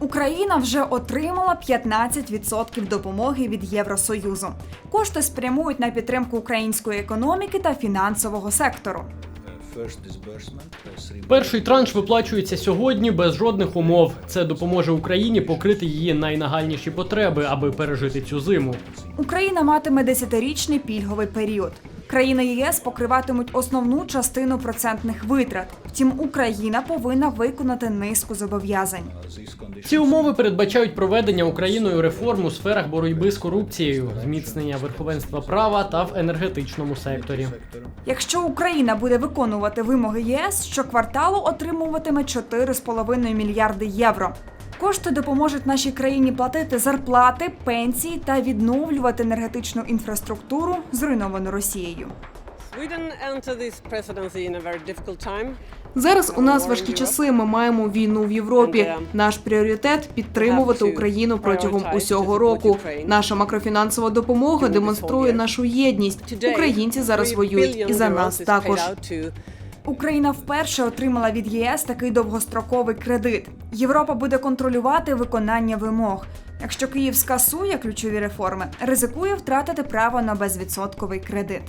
Україна вже отримала 15% допомоги від Євросоюзу. Кошти спрямують на підтримку української економіки та фінансового сектору. Перший транш виплачується сьогодні без жодних умов. Це допоможе Україні покрити її найнагальніші потреби, аби пережити цю зиму. Україна матиме 10-річний пільговий період. Країни ЄС покриватимуть основну частину процентних витрат. Втім, Україна повинна виконати низку зобов'язань. Ці умови передбачають проведення Україною реформ у сферах боротьби з корупцією, зміцнення верховенства права та в енергетичному секторі. Якщо Україна буде виконувати вимоги ЄС, щокварталу отримуватиме 4,5 мільярди євро. Кошти допоможуть нашій країні платити зарплати, пенсії та відновлювати енергетичну інфраструктуру, зруйновану Росією. Зараз у нас важкі часи. Ми маємо війну в Європі. Наш пріоритет підтримувати Україну протягом усього року. Наша макрофінансова допомога демонструє нашу єдність. Українці зараз воюють і за нас також. Україна вперше отримала від єС такий довгостроковий кредит. Європа буде контролювати виконання вимог. Якщо Київ скасує ключові реформи, ризикує втратити право на безвідсотковий кредит.